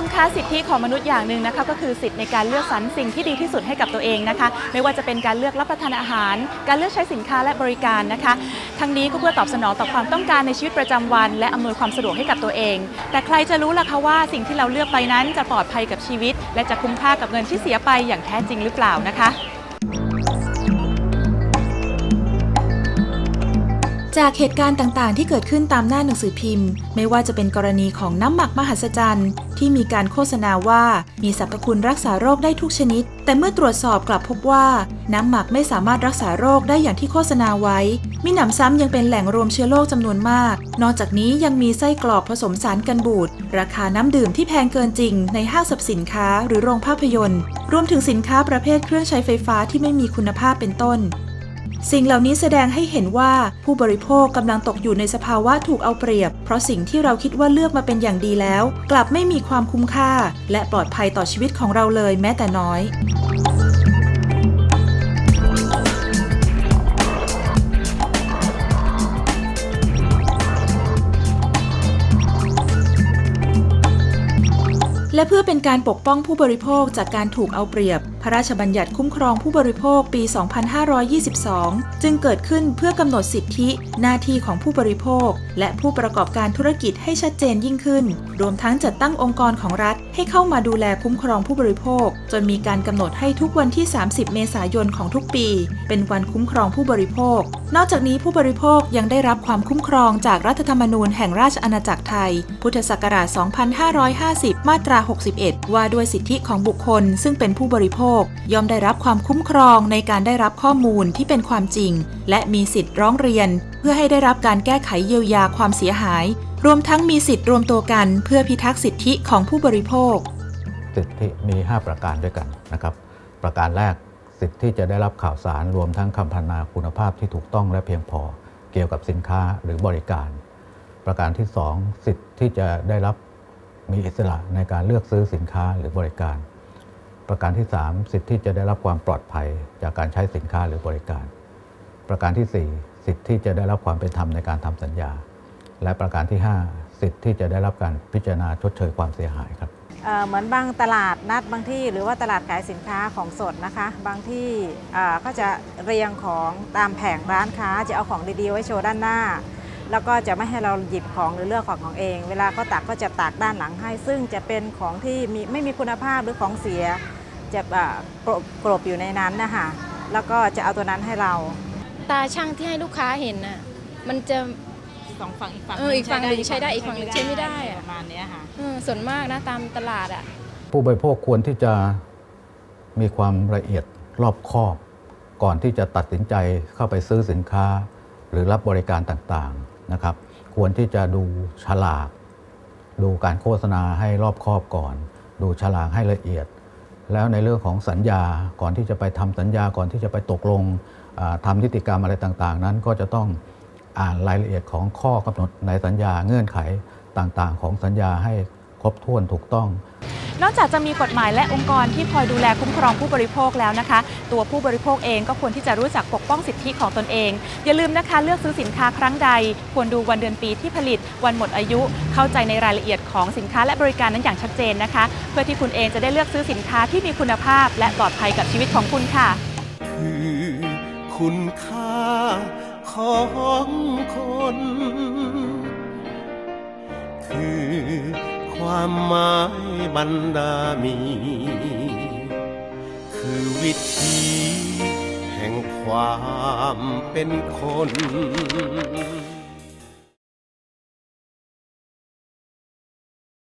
มคะสิทธิของมนุษย์อย่างหนึ่งนะคะก็คือสิทธิในการเลือกสรรสิ่งที่ดีที่สุดให้กับตัวเองนะคะ ไม่ว่าจะเป็นการเลือกรับประทานอาหาร การเลือกใช้สินค้าและบริการนะคะ ทั้งนี้ก็เพื่อตอบสนองต่อความต้องการในชีวิตประจำวัน และอำนวยความสะดวกให้กับตัวเอง แต่ใครจะรู้ล่ะคะว่าสิ่งที่เราเลือกไปนั้นจะปลอดภัยกับชีวิต และจะคุ้มค่ากับเงินที่เสียไปอย่างแท้จริงหรือเปล่านะคะ จากเหตุการณ์ต่างๆ ที่เกิดขึ้นตามหน้าหนังสือพิมพ์ ไม่ว่าจะเป็นกรณีของน้ำหมักมหัศจรรย์ ที่มีการโฆษณาว่ามีสรรพคุณรักษาโรคได้ทุกชนิด แต่เมื่อตรวจสอบกลับพบว่า น้ำหมักไม่สามารถรักษาโรคได้อย่างที่โฆษณาไว้ มีหนำซ้ำยังเป็นแหล่งรวมเชื้อโรคจำนวนมาก นอกจากนี้ยังมีไส้กรอกผสมสารกันบูดราคาน้ำดื่มที่แพงเกินจริง ในห้างสรรพสินค้าหรือโรงภาพยนตร์ รวมถึงสินค้าประเภทเครื่องใช้ไฟฟ้าที่ไม่มีคุณภาพเป็นต้น สิ่งเหล่านี้แสดงให้เห็นว่าผู้บริโภคกำลังตกอยู่ในสภาวะถูกเอาเปรียบ เพราะสิ่งที่เราคิดว่าเลือกมาเป็นอย่างดีแล้ว กลับไม่มีความคุ้มค่า และปลอดภัยต่อชีวิตของเราเลยแม้แต่น้อยและเพื่อเป็นการปกป้องผู้บริโภคจากการถูกเอาเปรียบ พระราชบัญญัติคุ้มครองผู้บริโภคปี 2522 จึงเกิดขึ้นเพื่อกำหนดสิทธิ หน้าที่ของผู้บริโภค และผู้ประกอบการธุรกิจให้ชัดเจนยิ่งขึ้น รวมทั้งจัดตั้งองค์กรของรัฐ ให้เข้ามาดูแลคุ้มครองผู้บริโภค จนมีการกำหนดให้ทุกวันที่ 30 เมษายนของทุกปี เป็นวันคุ้มครองผู้บริโภค นอกจากนี้ผู้บริโภคยังได้รับความคุ้มครองจากรัฐธรรมนูญแห่งราชอาณาจักรไทย พุทธศักราช 2550 มาตรา 61 ว่าด้วยสิทธิของบุคคล ซึ่งเป็นผู้บริโภคย่อมได้รับความคุ้มครองในการได้รับข้อมูลที่เป็นความจริง และมีสิทธิ์ร้องเรียน เพื่อให้ได้รับการแก้ไขเยียวยาความเสียหาย รวมทั้งมีสิทธิ์รวมตัวกัน เพื่อพิทักษ์สิทธิของผู้บริโภค สิทธิมี 5 ประการด้วยกันนะครับ ประการแรกสิทธิที่จะได้รับข่าวสารรวมทั้งคำพรรณนาคุณภาพที่ถูกต้องและเพียงพอ เกี่ยวกับสินค้าหรือบริการ ประการที่ 2 สิทธิที่จะได้รับมีอิสระในการเลือกซื้อสินค้าหรือบริการ ประการที่ 3 สิทธิที่จะได้รับความปลอดภัยจากการใช้สินค้าหรือบริการ ประการที่ 4 สิทธิที่จะได้รับความเป็นธรรมในการทำสัญญา และประการที่ 5 สิทธิที่จะได้รับการพิจารณาชดเชยความเสียหายครับเเหมือนบางตลาดนัดบางที่หรือว่าตลาดขายสินค้าของสดนะคะ บางที่ก็จะเรียงของตามแผงร้านค้าจะเอาของดีๆไว้โชว์ด้านหน้า แล้วก็จะไม่ให้เราหยิบของหรือเลือกของของเอง เวลาเขาตักก็จะตักด้านหลังให้ ซึ่งจะเป็นของที่มีไม่มีคุณภาพหรือของเสีย จะเอ่อกรบกรบอยู่ในนั้นนะคะแล้วก็จะเอาตัวนั้นให้เรา ตาช่างที่ให้ลูกค้าเห็นน่ะมันจะสองฝั่งอีกฝั่งเอออีกฝั่งหนึ่งใช้ได้อีกฝั่งหนึ่งใช้ไม่ได้อะประมาณเนี้ยค่ะเออส่วนมากนะตามตลาดอะผู้บริโภคควรที่จะมีความละเอียดรอบคอบ ก่อนที่จะตัดสินใจเข้าไปซื้อสินค้า หรือรับบริการต่างๆนะครับ ควรที่จะดูฉลาก ดูการโฆษณาให้รอบคอบก่อน ดูฉลากให้ละเอียด แล้วในเรื่องของสัญญาก่อนที่จะไปทำสัญญาก่อนที่จะไปตกลงทำทำนิติกรรมอะไรต่างๆ นั้นก็จะต้องอ่านรายละเอียดของข้อกำหนดในสัญญาเงื่อนไขต่างๆ ของสัญญาให้ครบถ้วนถูกต้อง นอกจากจะมีกฎหมายและองค์กรที่คอยดูแลคุ้มครองผู้บริโภคแล้วนะคะ ตัวผู้บริโภคเองก็ควรที่จะรู้จักปกป้องสิทธิของตนเอง อย่าลืมนะคะเลือกซื้อสินค้าครั้งใด ควรดูวันเดือนปีที่ผลิต วันหมดอายุ เข้าใจในรายละเอียดของสินค้าและบริการนั้นอย่างชัดเจนนะคะ เพื่อที่คุณเองจะได้เลือกซื้อสินค้าที่มีคุณภาพ และปลอดภัยกับชีวิตของคุณค่ะ คือคุณค่าของคน คือ ความหมายบรรดามี คือวิธีแห่งความเป็นคน